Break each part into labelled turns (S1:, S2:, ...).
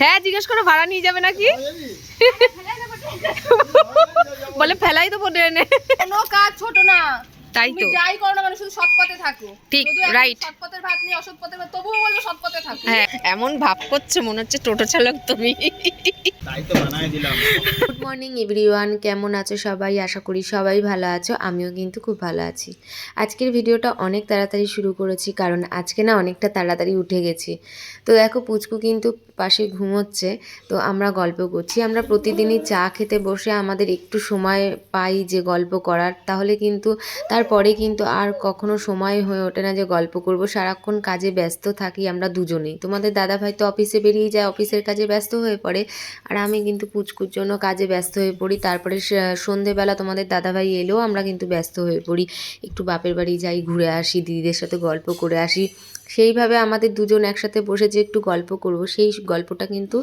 S1: হ্যাঁ জিজ্ঞেস করো ভাড়া নিয়ে যাবে নাকি? বলে ফেলাই তো বোধ এনে
S2: কোনো কাজ ছোট না।
S1: তাই তো।
S2: যাই করো না মানে শুধু সৎ পথে থাকো।
S1: ঠিক, রাইট
S2: সৎ পথের ভাত নিয়ে অসৎ পথের ভাত তবুও বলব সৎ পথে থাকো।
S1: হ্যাঁ এমন ভাব করছে মনে হচ্ছে টোটো চালক তুমি।
S3: গুড মর্নিং এভরিওয়ান কেমন আছো সবাই? আশা করি সবাই ভালো আছো। আমিও কিন্তু খুব ভালো আছি। আজকের ভিডিওটা অনেক তাড়াতাড়ি শুরু করেছি, কারণ আজকে না অনেকটা তাড়াতাড়ি উঠে গেছি। তো দেখো, পুচকু কিন্তু পাশে ঘুমোচ্ছে। তো আমরা গল্প করছি। আমরা প্রতিদিনই চা খেতে বসে আমাদের একটু সময় পাই যে গল্প করার। তাহলে কিন্তু তারপরে কিন্তু আর কখনো সময় হয়ে ওঠে না যে গল্প করব। সারাক্ষণ কাজে ব্যস্ত থাকি আমরা দুজনেই। তোমাদের দাদাভাই তো অফিসে বেরিয়ে যায়, অফিসের কাজে ব্যস্ত হয়ে পড়ে। আর আমি কিন্তু পুচকুর জন্য কাজে ব্যস্ত হয়ে পড়ি। তারপরে সন্ধেবেলা তোমাদের দাদাভাই এলেও আমরা কিন্তু ব্যস্ত হয়ে পড়ি। একটু বাপের বাড়ি যাই, ঘুরে আসি, দিদিদের সাথে গল্প করে আসি। সেইভাবে আমাদের দুজন একসাথে বসে যে একটু গল্প করব সেই গল্পটা কিন্তু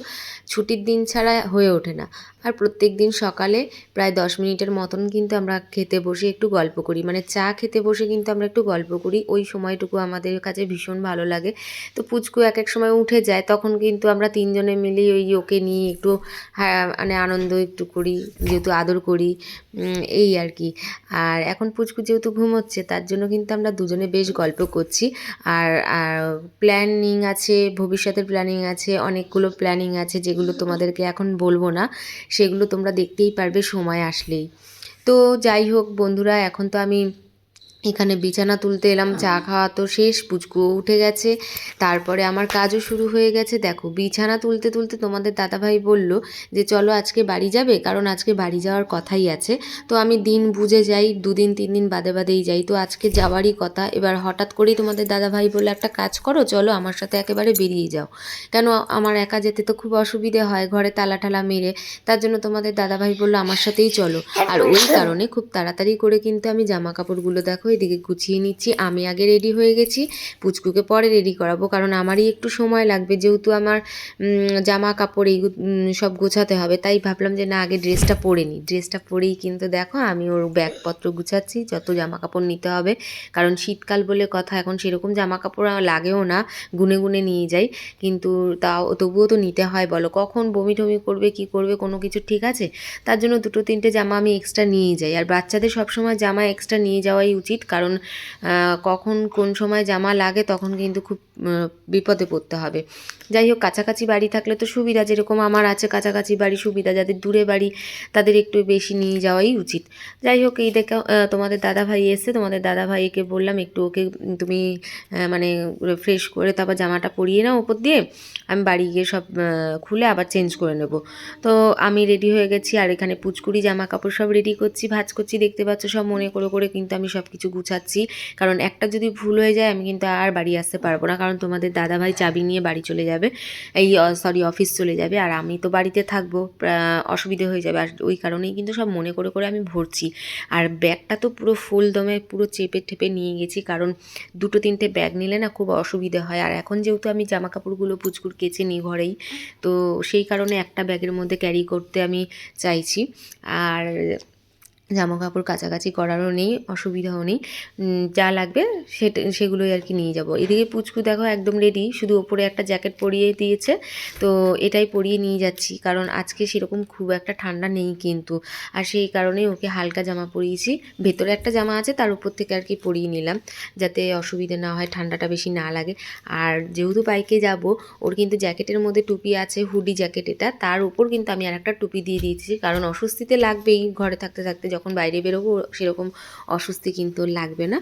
S3: ছুটির দিন ছাড়া হয়ে ওঠে না। আর প্রত্যেক দিন সকালে প্রায় দশ মিনিটের মতন কিন্তু আমরা খেতে বসে একটু গল্প করি। মানে চা খেতে বসে কিন্তু আমরা একটু গল্প করি। ওই সময়টুকু আমাদের কাছে ভীষণ ভালো লাগে। তো পুচকু এক এক সময় উঠে যায় তখন কিন্তু আমরা তিনজনে মিলে ওই ওকে নিয়ে একটু হ্যাঁ, মানে আনন্দ একটু করি যেহেতু আদর করি এই আর কি। আর এখন পুচকু যেহেতু ঘুমোচ্ছে তার জন্য কিন্তু আমরা দুজনে বেশ গল্প করছি। আর প্ল্যানিং আছে, ভবিষ্যতের প্ল্যানিং আছে, অনেকগুলো প্ল্যানিং আছে যেগুলো তোমাদেরকে এখন বলব না। সেগুলো তোমরা দেখতেই পারবে সময় আসলেই। তো যাই হোক বন্ধুরা, এখন তো আমি এখানে বিছানা তুলতে এলাম চা খাওয়া তো শেষ পুচকু উঠে গেছে। তারপরে আমার কাজও শুরু হয়ে গেছে। দেখো বিছানা তুলতে তুলতে তোমাদের দাদাভাই বলল যে চলো আজকে বাড়ি যাবে? কারণ আজকে বাড়ি যাওয়ার কথাই আছে। তো আমি দিন বুঝে যাই দুদিন তিন দিন বাদে বাদেই যাই। তো আজকে যাওয়ারই কথা। এবার হঠাৎ করেই তোমাদের দাদাভাই বলে একটা কাজ করো চলো আমার সাথে একেবারে বেরিয়ে যাও। কেন আমার একা যেতে তো খুব অসুবিধে হয় ঘরে তালা টালা মেরে। তার জন্য তোমাদের দাদাভাই বলল আমার সাথেই চলো। আর ওই কারণে খুব তাড়াতাড়ি করে কিন্তু আমি জামা কাপড়গুলো দেখো এদিকে গুছিয়ে নিচ্ছি। আমি আগে রেডি হয়ে গেছি। পুচকুকে পরে রেডি করাবো, কারণ আমারই একটু সময় লাগবে। যেহেতু আমার জামা কাপড় এই সব গোছাতে হবে, তাই ভাবলাম যে না, আগে ড্রেসটা পরে নিই। ড্রেসটা পরেই কিন্তু দেখো, আমি ওর ব্যাগপত্র গুছাচ্ছি, যত জামা কাপড় নিতে হবে। কারণ শীতকাল বলে কথা, এখন সেরকম জামা কাপড় লাগেও না, গুনে গুনে নিয়ে যাই। কিন্তু তাও, তবুও তো নিতে হয়, বলো। কখন বমি টমি করবে, কি করবে, কোনো কিছু ঠিক আছে? তার জন্য দুটো তিনটে জামা আমি এক্সট্রা নিয়ে যাই। আর বাচ্চাদের সবসময় জামা এক্সট্রা নিয়ে যাওয়াই উচিত। কারণ কখন কোন সময় জামা লাগে তখন কিন্তু খুব বিপদে পড়তে হবে। যাই হোক, কাছাকাছি বাড়ি থাকলে তো সুবিধা, যেরকম আমার আছে কাছাকাছি বাড়ি সুবিধা, যাদের দূরে বাড়ি তাদের একটু বেশি নিয়ে যাওয়াই উচিত। যাই হোক, এই দেখো তোমাদের দাদা ভাই এসে তোমাদের দাদা ভাইকে বললাম, একটু ওকে তুমি মানে ফ্রেশ করে তারপর জামাটা পরিয়ে নাও ওপর দিয়ে, আমি বাড়ি গিয়ে সব খুলে আবার চেঞ্জ করে নেব। তো আমি রেডি হয়ে গেছি, আর এখানে পুচকুড়ি জামা কাপড় সব রেডি করছি, ভাজ করছি, দেখতে পাচ্ছ, সব মনে করে করে কিন্তু আমি সব কিছু গুছাচ্ছি। কারণ একটা যদি ভুল হয়ে যায়, আমি কিন্তু আর বাড়ি আসতে পারব না। কারণ তোমাদের দাদাভাই চাবি নিয়ে বাড়ি চলে যাবে। এই সরি অফিস চলে যাবে। আর আমি তো বাড়িতে থাকব অসুবিধে হয়ে যাবে। আর ওই কারণেই কিন্তু সব মনে করে করে আমি ভরছি। আর ব্যাগটা তো পুরো ফুল দমে, পুরো চেপে ঠেপে নিয়ে গেছি। কারণ দুটো তিনটে ব্যাগ নিলে না খুব অসুবিধে হয়। আর এখন যেহেতু আমি জামা কাপড়গুলো পুচকুর কেচে নিই ঘরেই, তো সেই কারণে একটা ব্যাগের মধ্যে ক্যারি করতে আমি চাইছি। আর জামা কাপড় কাছাকাছি করারও নেই, অসুবিধাও নেই। যা লাগবে সেটা, সেগুলোই আর কি নিয়ে যাব। এদিকে পুচকু দেখো একদম রেডি শুধু ওপরে একটা জ্যাকেট পরিয়ে দিয়েছে। তো এটাই পরিয়ে নিয়ে যাচ্ছি, কারণ আজকে সেরকম খুব একটা ঠান্ডা নেই কিন্তু। আর সেই কারণেই ওকে হালকা জামা পরিয়েছি। ভেতরে একটা জামা আছে, তার উপর থেকে আর কি পরিয়ে নিলাম, যাতে অসুবিধে না হয়, ঠান্ডাটা বেশি না লাগে। আর যেহেতু বাইকে যাব, ওর কিন্তু জ্যাকেটের মধ্যে টুপি আছে হুডি জ্যাকেট এটা। তার উপর কিন্তু আমি আর একটা টুপি দিয়ে দিয়েছি, কারণ অস্বস্তিতে লাগবেই ঘরে থাকতে থাকতে যখন বাইরে বেরোবো, সেরকম অস্বস্তি কিন্তু লাগবে না।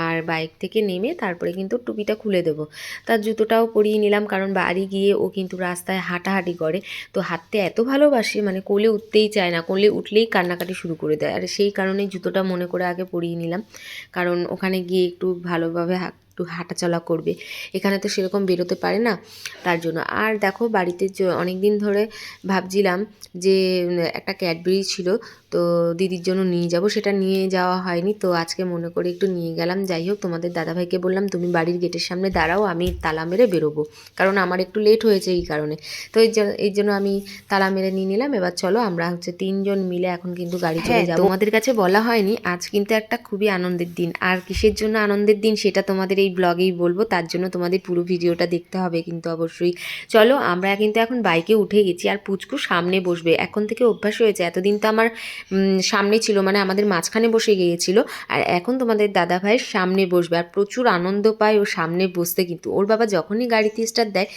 S3: আর বাইক থেকে নেমে তারপরে কিন্তু টুপিটা খুলে দেবো। তার জুতোটাও পরিয়ে নিলাম, কারণ বাড়ি গিয়ে ও কিন্তু রাস্তায় হাঁটাহাঁটি করে। তো হাঁটতে এত ভালোবাসে মানে কোলে উঠতেই চায় না, কোলে উঠলেই কান্নাকাটি শুরু করে দেয়। আর সেই কারণে জুতোটা মনে করে আগে পরিয়ে নিলাম। কারণ ওখানে গিয়ে একটু ভালোভাবে একটু হাঁটাচলা করবে। এখানে তো সেরকম বেরোতে পারে না তার জন্য। আর দেখো বাড়িতে অনেক দিন ধরে ভাবছিলাম যে একটা ক্যাডবেরি ছিল তো দিদির জন্য নিয়ে যাব। সেটা নিয়ে যাওয়া হয়নি তো আজকে মনে করে একটু নিয়ে গেলাম। যাই হোক তোমাদের দাদাভাইকে বললাম তুমি বাড়ির গেটের সামনে দাঁড়াও আমি তালা মেরে বেরোবো। কারণ আমার একটু লেট হয়েছে এই কারণে। তো এই জন্য এই জন্য আমি তালা মেরে নিয়ে নিলাম। এবার চলো আমরা হচ্ছে তিনজন মিলে এখন কিন্তু গাড়ি চলে যাব। তোমাদের কাছে বলা হয়নি আজ কিন্তু একটা খুবই আনন্দের দিন। আর কিসের জন্য আনন্দের দিন সেটা তোমাদের এই এই ব্লগেই বলব, তার জন্য তোমাদের পুরো ভিডিওটা দেখতে হবে কিন্তু অবশ্যই। চলো, আমরা কিন্তু এখন বাইকে উঠে গেছি আর পুচকু সামনে বসবে। এখন থেকে অভ্যাস হয়েছে, এতদিন তো আমার সামনে ছিল মানে আমাদের মাঝখানে বসে গিয়েছিল। আর এখন তোমাদের দাদা ভাইয়ের সামনে বসবে আর প্রচুর আনন্দ পায় ও সামনে বসতে কিন্তু। ওর বাবা যখনই গাড়িতে স্টার্ট দেয়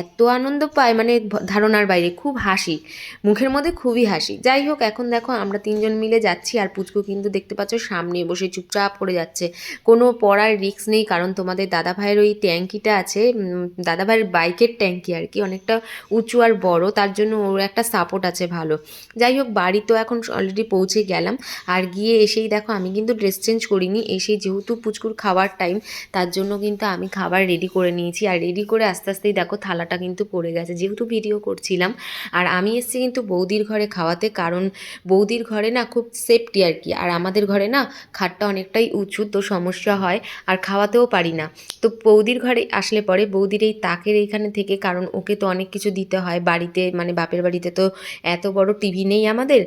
S3: এত আনন্দ পায় মানে ধারণার বাইরে, খুব হাসি। মুখের মধ্যে খুবই হাসি। যাই হোক, এখন দেখো আমরা তিনজন মিলে যাচ্ছি আর পুচকু কিন্তু দেখতে পাচ্ছ সামনে বসে চুপচাপ করে যাচ্ছে। কোনো পড়ার রিস্ক নেই, কারণ তোমাদের দাদা ভাইয়ের ওই ট্যাঙ্কিটা আছে দাদা ভাইয়ের বাইকের ট্যাঙ্কি আর কি, অনেকটা উঁচু আর বড়, তার জন্য ওর একটা সাপোর্ট আছে ভালো। যাই হোক, বাড়ি তো এখন অলরেডি পৌঁছে গেলাম। আর গিয়ে এসেই দেখো আমি কিন্তু ড্রেস চেঞ্জ করিনি এসে যেহেতু পুচকুর খাওয়ার টাইম তার জন্য কিন্তু আমি খাবার রেডি করে নিয়েছি। আর রেডি করে আস্তে আস্তেই দেখো থালাটা কিন্তু পড়ে গেছে, যেহেতু ভিডিও করছিলাম। আর আমি এসেছি কিন্তু বৌদির ঘরে খাওয়াতে, কারণ বৌদির ঘরে না খুব সেফটি আর কি। আর আমাদের ঘরে না খাটটা অনেকটাই উঁচু, তো সমস্যা হয়, আর খাওয়াতেও পারি না। তো বৌদির ঘরে আসলে পরে বৌদির এই তাকের এইখানে থেকে, কারণ ওকে তো অনেক কিছু দিতে হয় বাড়িতে মানে বাপের বাড়িতে তো এত বড় টিভি নেই আমাদের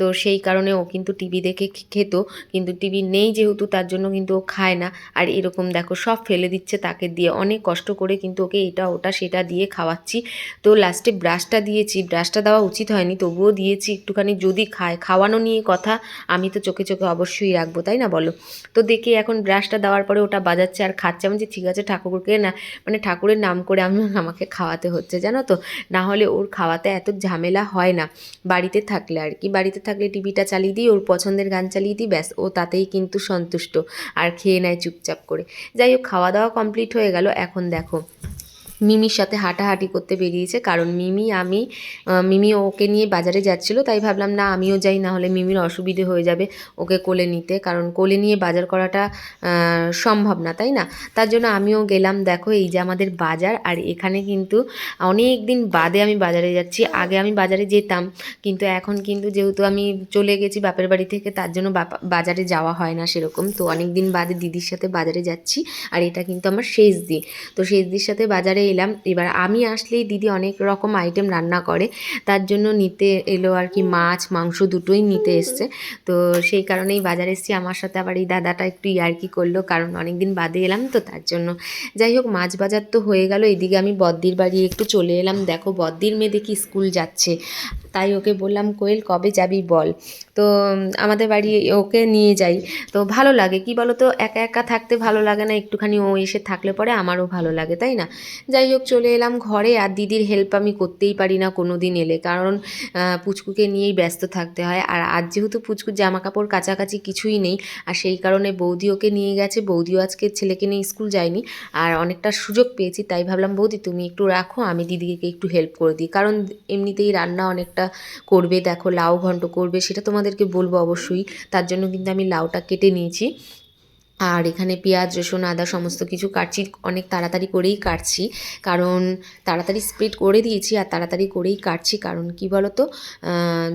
S3: তো সেই কারণে ও কিন্তু টিভি দেখে খেত। কিন্তু টিভি নেই যেহেতু, তার জন্য কিন্তু ও খায় না। আর এরকম দেখো, সব ফেলে দিচ্ছে তাকে দিয়ে। অনেক কষ্ট করে কিন্তু ওকে এটা, ওটা, সেটা দিয়ে খাওয়াচ্ছি। তো লাস্টে ব্রাশটা দিয়েছি। ব্রাশটা দেওয়া উচিত হয়নি, তবুও দিয়েছি একটুখানি। যদি খায়, খাওয়ানো নিয়ে কথা, আমি তো চোখে চোখে অবশ্যই রাখব, তাই না বলো? তো দেখি এখন ব্রাশটা দেওয়ার পরে ওটা বাজাচ্ছে আর খাচ্ছে। আমি যে ঠিক আছে ঠাকুরকে না মানে ঠাকুরের নাম করে আমি আমাকে খাওয়াতে হচ্ছে, জানো তো? না হলে ওর খাওয়াতে এত ঝামেলা হয় না। বাড়িতে থাকলে আর কি, বাড়িতে থাকলে টিভিটা চালিয়ে দিই, ওর পছন্দের গান চালিয়ে দিই, ব্যাস, ও তাতেই কিন্তু সন্তুষ্ট। আর খেয়ে নেয় চুপচাপ করে। যাই হোক খাওয়া দাওয়া কমপ্লিট হয়ে গেল। এখন দেখো মিমির সাথে হাঁটাহাঁটি করতে বেরিয়েছে। কারণ মিমি, আমি মিমি ওকে নিয়ে বাজারে যাচ্ছিল, তাই ভাবলাম, না, আমিও যাই, না হলে মিমির অসুবিধে হয়ে যাবে ওকে কোলে নিতে। কারণ কোলে নিয়ে বাজার করাটা সম্ভব না, তাই না? তার জন্য আমিও গেলাম, দেখো, এই যে আমাদের বাজার, আর এখানে কিন্তু অনেক দিন বাদে আমি বাজারে যাচ্ছি। আগে আমি বাজারে যেতাম, কিন্তু এখন কিন্তু যেহেতু আমি চলে গেছি বাপের বাড়ি থেকে, তার জন্য বাজারে যাওয়া হয় না সেরকম। তো অনেক দিন বাদে দিদির সাথে বাজারে যাচ্ছি, আর এটা কিন্তু আমার শেষ দিন। তো শেষ দির সাথে বাজারে এলাম। এবার আমি আসলেই দিদি অনেক রকম আইটেম রান্না করে। তার জন্য নিতে এলো আর কি মাছ, মাংস দুটোই নিতে এসছে। তো সেই কারণেই বাজারে এসছি। আমার সাথে আবার এই দাদাটা একটু ইয়ার্কি করল, কারণ অনেক দিন বাদে এলাম। তো তার জন্য যাই হোক, মাছ বাজার তো হয়ে গেল। এদিকে আমি বদ্দির বাড়ি একটু চলে এলাম। দেখো, বদ্দির মেয়ে দেখি স্কুল যাচ্ছে। তাই ওকে বললাম, কোয়েল, কবে যাবি বল? তো আমাদের বাড়ি ওকে নিয়ে যাই। তো ভালো লাগে, কি বলো তো একা একা থাকতে ভালো লাগে না, একটুখানি ও এসে থাকলে পরে আমারও ভালো লাগে, তাই না? যাই হোক, চলে এলাম ঘরে, আর দিদির হেল্প আমি করতেই পারি না কোনো দিন এলে, কারণ পুচকুকে নিয়েই ব্যস্ত থাকতে হয়, আর আজ যেহেতু পুচকুর জামা কাপড় কাছাকাছি কিছুই নেই, আর সেই কারণে বৌদি ওকে নিয়ে গেছে, বৌদিও আজকে ছেলেকে নিয়ে স্কুল যায়নি, আর অনেকটা সুযোগ পেয়েছি, তাই ভাবলাম, বৌদি, তুমি একটু রাখো, আমি দিদিকে একটু হেল্প করে দিই। কারণ, এমনিতেই রান্না অনেকটা করবে, দেখো লাউ ঘন্ট করবে, সেটা তোমাদেরকে বলব অবশ্যই। তার জন্য কিন্তু আমি লাউটা কেটে নিয়েছি। আর এখানে পেঁয়াজ, রসুন, আদা সমস্ত কিছু কাটছি, অনেক তাড়াতাড়ি করেই কাটছি। কারণ তাড়াতাড়ি স্প্রেড করে দিয়েছি আর তাড়াতাড়ি করেই কাটছি। কারণ কি বলো তো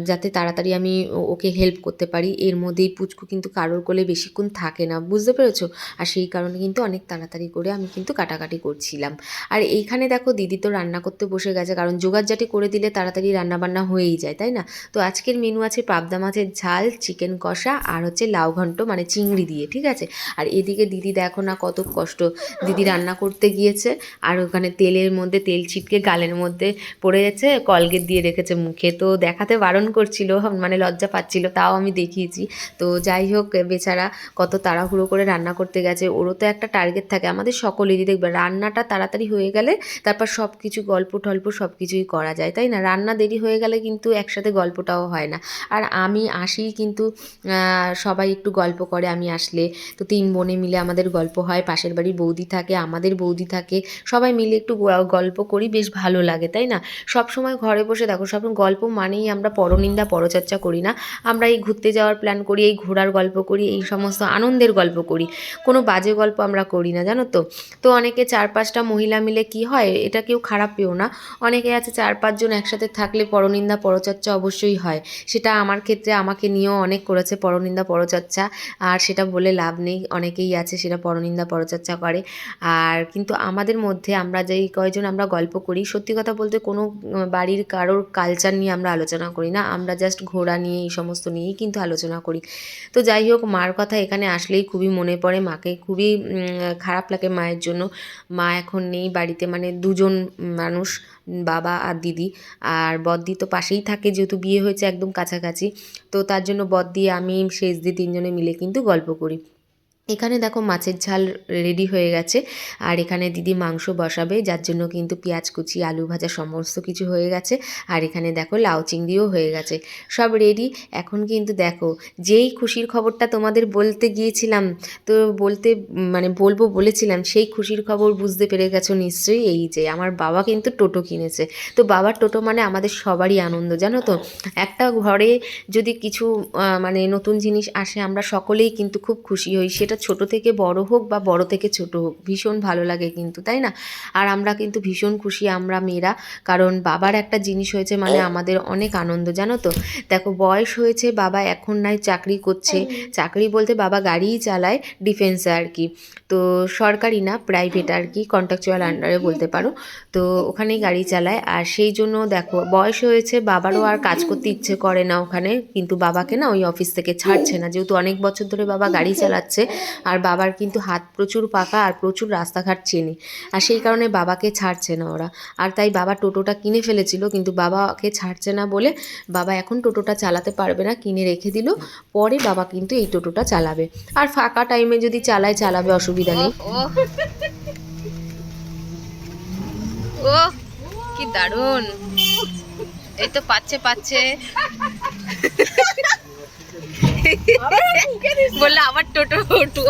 S3: যাতে তাড়াতাড়ি আমি ওকে হেল্প করতে পারি। এর মধ্যেই পুচকু কিন্তু কারোর কোলে বেশিক্ষণ থাকে না। বুঝতে পেরেছ? আর সেই কারণে কিন্তু অনেক তাড়াতাড়ি করে আমি কিন্তু কাটাকাটি করছিলাম। আর এইখানে দেখো, দিদি তো রান্না করতে বসে গেছে। কারণ জোগাড়জাটি করে দিলে তাড়াতাড়ি রান্না বান্না হয়েই যায়, তাই না? তো আজকের মেনু আছে পাবদা মাছের ঝাল চিকেন কষা আর হচ্ছে লাউ ঘন্ট মানে চিংড়ি দিয়ে, ঠিক আছে? আর এদিকে দিদি দেখো না কত কষ্ট। দিদি রান্না করতে গিয়েছে, আর ওখানে তেলের মধ্যে তেল ছিটকে গালের মধ্যে পড়ে যাচ্ছে কলগেট দিয়ে রেখেছে মুখে। তো দেখাতে বারণ করছিল মানে লজ্জা পাচ্ছিল, তাও আমি দেখিয়েছি। তো যাই হোক, বেচারা কত তাড়াহুড়ো করে রান্না করতে গেছে। ওরও তো একটা টার্গেট থাকে, আমাদের সকলেরই। দেখবে, রান্নাটা তাড়াতাড়ি হয়ে গেলে তারপর সব কিছু গল্প টল্প সব কিছুই করা যায়, তাই না? রান্না দেরি হয়ে গেলে কিন্তু একসাথে গল্পটাও হয় না। আর আমি আসি কিন্তু সবাই একটু গল্প করে, আমি আসলে। তো তিন বোনে মিলে আমাদের গল্প হয়, পাশের বাড়ির বৌদি থাকে, আমাদের বৌদি থাকে, সবাই মিলে একটু গল্প করি, বেশ ভালো লাগে, তাই না? সব সময় ঘরে বসে দেখো, সব গল্প মানেই আমরা পরনিন্দা, পরচর্চা করি না। আমরা এই ঘুরতে যাওয়ার প্ল্যান করি, এই ঘোরার গল্প করি, এই সমস্ত আনন্দের গল্প করি। কোনো বাজে গল্প আমরা করি না, জানো তো? তো অনেকে চার পাঁচটা মহিলা মিলে কি হয়, এটা কেউ খারাপ পেও না। অনেকে আছে চার পাঁচজন একসাথে থাকলে পরনিন্দা, পরচর্চা অবশ্যই হয়। সেটা আমার ক্ষেত্রে আমাকে নিয়েও অনেক করেছে পরনিন্দা, পরচর্চা। আর সেটা বলে লাভ নেই। অনেকেই আছে সেটা পরনিন্দা পরচর্চা করে। আর কিন্তু আমাদের মধ্যে আমরা যেই কয়জন আমরা গল্প করি, সত্যি কথা বলতে কোনো বাড়ির কারোর কালচার নিয়ে আমরা আলোচনা করি না। আমরা জাস্ট ঘোড়া নিয়ে এই সমস্ত নিয়েই কিন্তু আলোচনা করি। তো যাই হোক, মার কথা এখানে আসলেই খুবই মনে পড়ে মাকে। খুবই খারাপ লাগে মায়ের জন্য। মা এখন নেই বাড়িতে মানে দুজন মানুষ, বাবা আর দিদি। আর বদ্দি তো পাশেই থাকে, যেহেতু বিয়ে হয়েছে একদম কাছাকাছি। তো তার জন্য বদ্দি, আমি শেষ দিয়ে তিনজনে মিলে কিন্তু গল্প করি। এখানে দেখো মাছের ঝাল রেডি হয়ে গেছে। আর এখানে দিদি মাংস বসাবে, যার জন্য কিন্তু পেঁয়াজ, কুচি, আলু ভাজা সমস্ত কিছু হয়ে গেছে। আর এখানে দেখো লাউ চিংড়িও হয়ে গেছে। সব রেডি এখন কিন্তু দেখো, যেই খুশির খবরটা তোমাদের বলতে গিয়েছিলাম, তো বলতে মানে বলব বলেছিলাম, সেই খুশির খবর বুঝতে পেরে গেছো নিশ্চয়ই। এই যে আমার বাবা কিন্তু টোটো কিনেছে। তো বাবার টোটো মানে আমাদের সবারই আনন্দ, জানো তো? একটা ঘরে যদি কিছু মানে নতুন জিনিস আসে, আমরা সকলেই কিন্তু খুব খুশি হই। সেটা ছোট থেকে বড় হোক বা বড় থেকে ছোট হোক ভীষণ ভালো লাগে কিন্তু তাই না? আর আমরা কিন্তু ভীষণ খুশি আমরা মেয়েরা কারণ বাবার একটা জিনিস হয়েছে মানে আমাদের অনেক আনন্দ জানো তো? দেখো বয়স হয়েছে বাবা এখন নাই চাকরি করছে। চাকরি বলতে বাবা গাড়িই চালায় ডিফেন্সে আর কি। তো সরকারি না প্রাইভেট আর কি কন্ট্রাকচুয়াল আন্ডারে বলতে পারো। তো ওখানেই গাড়ি চালায় আর সেই জন্য দেখো বয়স হয়েছে বাবারও আর কাজ করতে ইচ্ছে করে না ওখানে। কিন্তু বাবাকে না ওই অফিস থেকে ছাড়ছে না। যেহেতু অনেক বছর ধরে বাবা গাড়ি চালাচ্ছে আর বাবার কিন্তু হাত প্রচুর পাকা আর প্রচুর রাস্তাঘাট চেনে। আর সেই কারণে বাবাকে ছাড়ছে না ওরা। আর তাই বাবা টোটোটা কিনে ফেলেছিল, কিন্তু বাবাকে ছাড়ছে না বলে বাবা এখন টোটোটা চালাতে পারবে না, কিনে রেখে দিল। পরে বাবা কিন্তু এই টোটোটা চালাবে। আর ফাঁকা টাইমে যদি চালায়, চালাবে, অসুবিধা নেই।
S1: ও কি দারুণ। এই তো পাচ্ছে পাচ্ছে। বললে আবার টোটো টোটো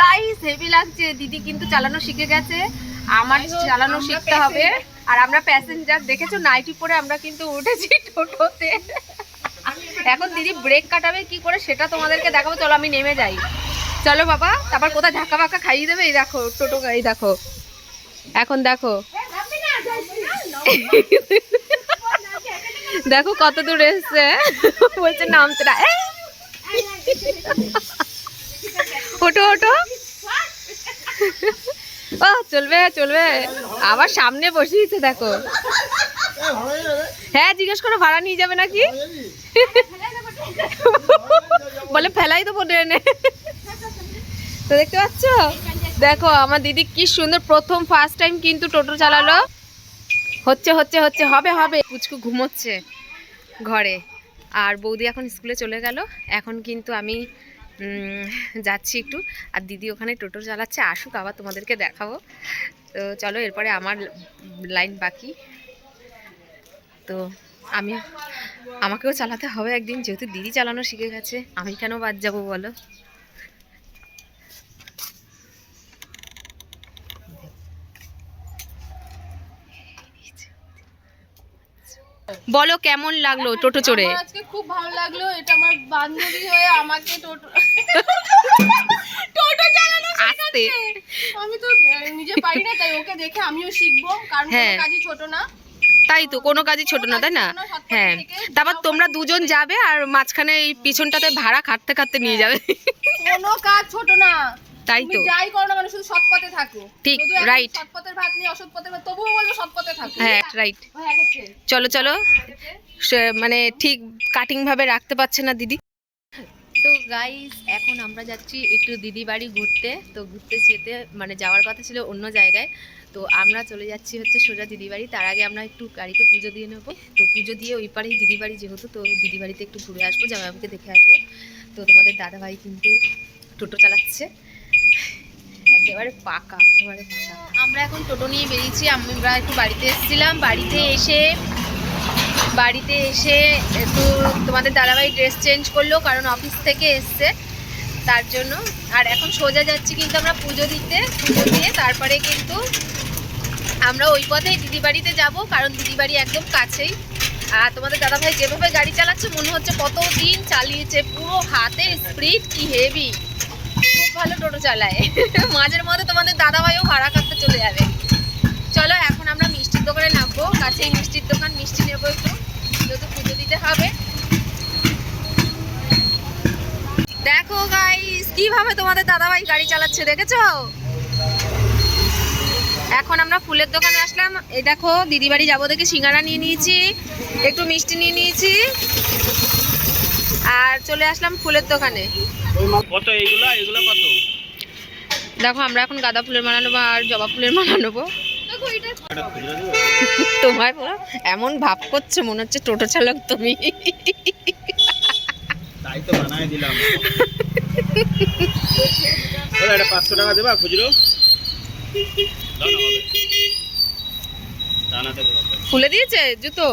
S1: গাইস হেভি লাগছে। দিদি কিন্তু চালানো শিখে গেছে। আমার চালানো শিখতে হবে। আর আমরা প্যাসেঞ্জার দেখেছ নাইটি পরে আমরা কিন্তু উঠেছি টোটোতে। এখন দিদি ব্রেক কাটাবে কি করে সেটা তোমাদেরকে দেখাবো। চলো আমি নেমে যাই। চলো বাবা তারপর কোথায় ধাক্কা ফাক্কা খাইয়ে দেবে? এই দেখো টোটো এই দেখো। এখন দেখো। দেখো কত দূর এসছে। বলছে নামতে না! ওটো ওটো ও, চলবে চলবে। আবার সামনে বসিয়েছে, দেখো। হ্যাঁ জিজ্ঞেস করো, ভাড়া নিয়ে যাবে নাকি? বলে, ফেলাই তো দেবো ট্রেনে তো দেখতে পাচ্ছ? দেখো, আমার দিদি কি সুন্দর প্রথম ফার্স্ট টাইম কিন্তু টোটো চালালো। হচ্ছে হচ্ছে হচ্ছে, হবে হবে। পুচকু ঘুমোচ্ছে ঘরে। আর বৌদি এখন স্কুলে চলে গেল। এখন কিন্তু আমি যাচ্ছি একটু। আর দিদি ওখানে টোটো চালাচ্ছে, আসুক আবার তোমাদেরকে দেখাবো। তো চলো, এরপরে আমার লাইন বাকি। তো আমি, আমাকেও চালাতে হবে একদিন, যেহেতু দিদি চালানো শিখে গেছে, আমি কেন বাদ যাব বলো? বলো কেমন লাগল টোটো চড়ে?
S2: আজকে খুব ভালো লাগল এটা আমার বান্ধবী হয়ে আমাকে টোটো টোটো চালানো
S1: আসতে।
S2: আমি তো নিজে পারি না তাই ওকে দেখে আমিও শিখব কারণ
S1: হ্যাঁ।
S2: কাজই ছোট না।
S1: তাই তো কোনো কাজই ছোট না তাই না? হ্যাঁ। তারপর তোমরা দুজন যাবে আর মাঝখানে এই পিছনটাতে ভাড়া খাটতে খাটতে নিয়ে যাবে।
S2: কোনো কাজ ছোট না।
S1: তাই তো।
S2: যাই করো না মানে শুধু সৎ পথে থাকো।
S1: ঠিক,
S2: এখন সৎ পথের ভাত নেই অসৎ পথের ভাত তবুও বলব সৎ পথে থাকো।
S1: হ্যাঁ রাইট চলো চলো। সে- মানে ঠিক কাটিং ভাবে রাখতে পারছে না দিদি। তো গাইস এখন আমরা যাচ্ছি একটু দিদি বাড়ি ঘুরতে। তো ঘুরতে যেতে মানে যাওয়ার কথা ছিল অন্য জায়গায়। তো আমরা চলে যাচ্ছি হচ্ছে সোজা দিদি বাড়ি। তার আগে আমরা একটু গাড়িকে পুজো দিয়ে নেব। তো পুজো দিয়ে ওই পারেই দিদি বাড়ি যেহেতু তো দিদি বাড়িতে একটু ঘুরে আসব জামাইবাবুকে দেখে আসব। তো তোমাদের দাদাভাই কিন্তু টোটো চালাচ্ছে। আমরা এখন টোটো নিয়ে বেরিয়েছি, আমরা একটু বাড়িতে এসেছিলাম। বাড়িতে এসে বাড়িতে এসে একটু তোমাদের দাদাভাই ড্রেস চেঞ্জ করল, কারণ অফিস থেকে এসছে, তার জন্য। আর এখন সোজা যাচ্ছি কিন্তু আমরা পুজো দিতে, পুজো দিয়ে তারপরে কিন্তু আমরা ওই পথেই দিদি বাড়িতে যাব, কারণ দিদি বাড়ি একদম কাছেই। আর তোমাদের দাদাভাই যেভাবে গাড়ি চালাচ্ছে, মনে হচ্ছে কত দিন চালিয়েছে, পুরো হাতের স্পিড কি হেভি ভালো টোটো চালায়। মাঝের মধ্যে তোমাদের দাদাভাইও ভাড়া করতে চলে যাবে। চলো, এখন আমরা মিষ্টির দোকানে নামবো। কাছেই মিষ্টির দোকান, মিষ্টি নেব একটু। যেহেতু পুজো দিতে হবে। দেখো গাইস কীভাবে তোমাদের দাদাভাই গাড়ি চালাচ্ছে, দেখেছ? এখন আমরা ফুলের দোকানে আসলাম। এই দেখো দিদি বাড়ি যাব দেখে সিঙ্গারা নিয়ে নিয়েছি, একটু মিষ্টি নিয়ে নিয়েছি। আর চলে আসলাম ফুলের দোকানে।
S4: কত এইগুলা? এগুলা কত?
S1: দেখো আমরা এখন গাঁদা ফুলের মালা নেব আর জবা ফুলের মালা নেব। তোমার এমন ভাব করছ মনে হচ্ছে টোটো চালক তুমি।
S4: তাই তো বানায় দিলাম। বলো পাঁচশো টাকা দেবা খুচরো? দাও না হবে। টানাতে দেবো।
S1: খুলে দিয়েছে জুতো?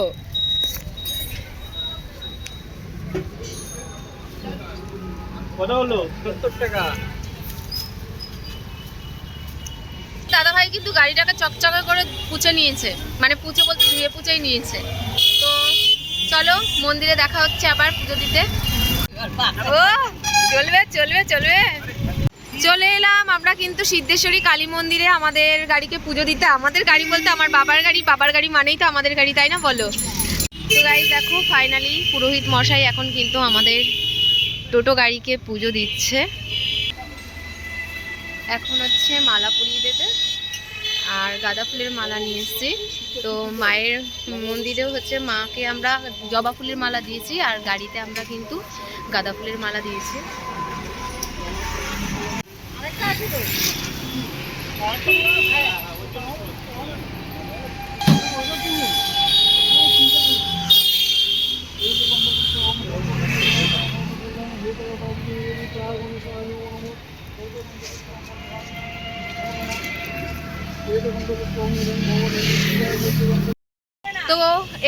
S1: দাদা ভাই কিন্তু গাড়িটাকে চকচকে করে পুছে নিয়েছে। মানে পুছে বলতে ধুয়ে পুছেই নিয়েছে। তো চলো, মন্দিরে দেখা হচ্ছে আবার পুজো দিতে। ও, চলবে চলবে চলবে। চলে এলাম আমরা কিন্তু সিদ্ধেশ্বরী কালী মন্দিরে আমাদের গাড়িকে পুজো দিতে। আমাদের গাড়ি বলতে আমার বাবার গাড়ি বাবার গাড়ি মানেই তো আমাদের গাড়ি, তাই না বলো? তো গাড়ি দেখো ফাইনালি পুরোহিত মশাই এখন কিন্তু আমাদের টোটো গাড়িকে পুজো দিচ্ছে। এখন হচ্ছে মালা পরিয়ে দেবে। আর গাঁদা ফুলের মালা নিয়ে এসেছি। তো মায়ের মন্দিরেও হচ্ছে মাকে আমরা জবা ফুলের মালা দিয়েছি আর গাড়িতে আমরা কিন্তু গাঁদা ফুলের মালা দিয়েছি। তো।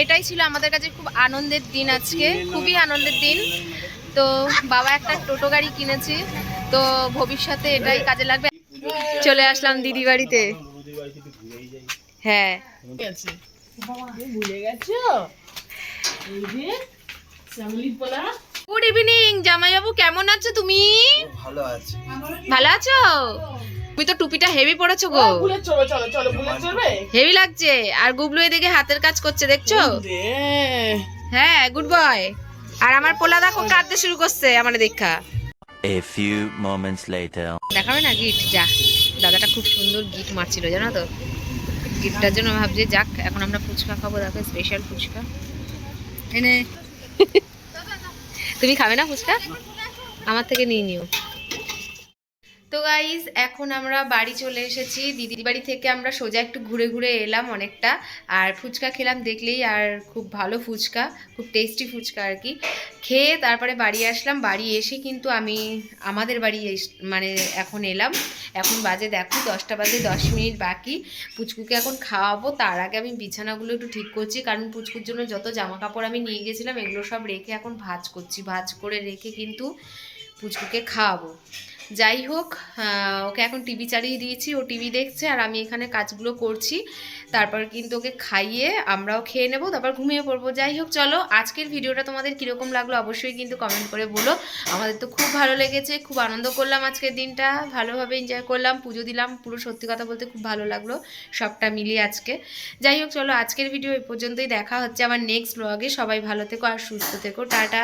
S1: এটাই ছিল আমাদের কাছে খুব আনন্দের দিন আজকে, খুবই আনন্দের দিন। তো বাবা একটা টোটো গাড়ি কিনেছি, তো ভবিষ্যতে এটাই কাজে লাগবে। চলে আসলাম দিদি বাড়িতে। হ্যাঁ।
S2: ভুলে গেছো?
S1: গুড ইভিনিং জামাইবাবু কেমন আছো তুমি?
S4: ভালো আছে।
S1: ভালো আছো? তুমি তো টুপিটা হেভি পড়েছো গো। হেভি লাগছে। আর গুবলু এদিকে হাতের কাজ করছে দেখছ? হ্যাঁ গুড বয় আর আমার পোলা দেখো কাঁদতে শুরু করছে আমার দেখা।
S5: A few moments later.
S1: দেখাবে না গিট? যা। দাদাটা খুব সুন্দর গিট মারছিল জানো তো? গিটটার জন্য ভাবছি যাক এখন আমরা ফুচকা খাব দেখো স্পেশাল ফুচকা। এনে। তুমি খাবে না ফুচকা? আমার থেকে নিয়ে নিও। তো গাইজ এখন আমরা বাড়ি চলে এসেছি। দিদির বাড়ি থেকে আমরা সোজা একটু ঘুরে ঘুরে এলাম অনেকটা। আর ফুচকা খেলাম দেখলেই আর খুব ভালো ফুচকা, খুব টেস্টি ফুচকা আর কি। খেয়ে তারপরে বাড়ি আসলাম। বাড়ি এসে কিন্তু আমি আমাদের বাড়ি মানে এখন এলাম। এখন বাজে দেখো দশটা বাজে দশ মিনিট বাকি। পুচকুকে এখন খাওয়াবো। তার আগে আমি বিছানাগুলো একটু ঠিক করছি। কারণ পুচকুর জন্য যত জামা কাপড় আমি নিয়ে গেছিলাম, এগুলো সব রেখে এখন ভাজ করছি। ভাজ করে রেখে কিন্তু পুচকুকে খাওয়াবো। যাই হোক ওকে এখন টিভি চালিয়ে দিয়েছি, ও টিভি দেখছে আর আমি এখানে কাজগুলো করছি। তারপর কিন্তু ওকে খাইয়ে আমরাও খেয়ে নেব, তারপর ঘুমিয়ে পড়ব। যাই হোক, চলো, আজকের ভিডিওটা তোমাদের কীরকম লাগল অবশ্যই কিন্তু কমেন্ট করে বলো। আমাদের তো খুব ভালো লেগেছে, খুব আনন্দ করলাম আজকের দিনটা, ভালোভাবে এনজয় করলাম, পুজো দিলাম, পুরো সত্যি কথা বলতে খুব ভালো লাগল সবটা মিলিয়ে আজকে। যাই হোক, চলো, আজকের ভিডিও এই পর্যন্তই দেখা হচ্ছে আমার নেক্সট ব্লগে সবাই ভালো থেকো আর সুস্থ থেকো, টাটা।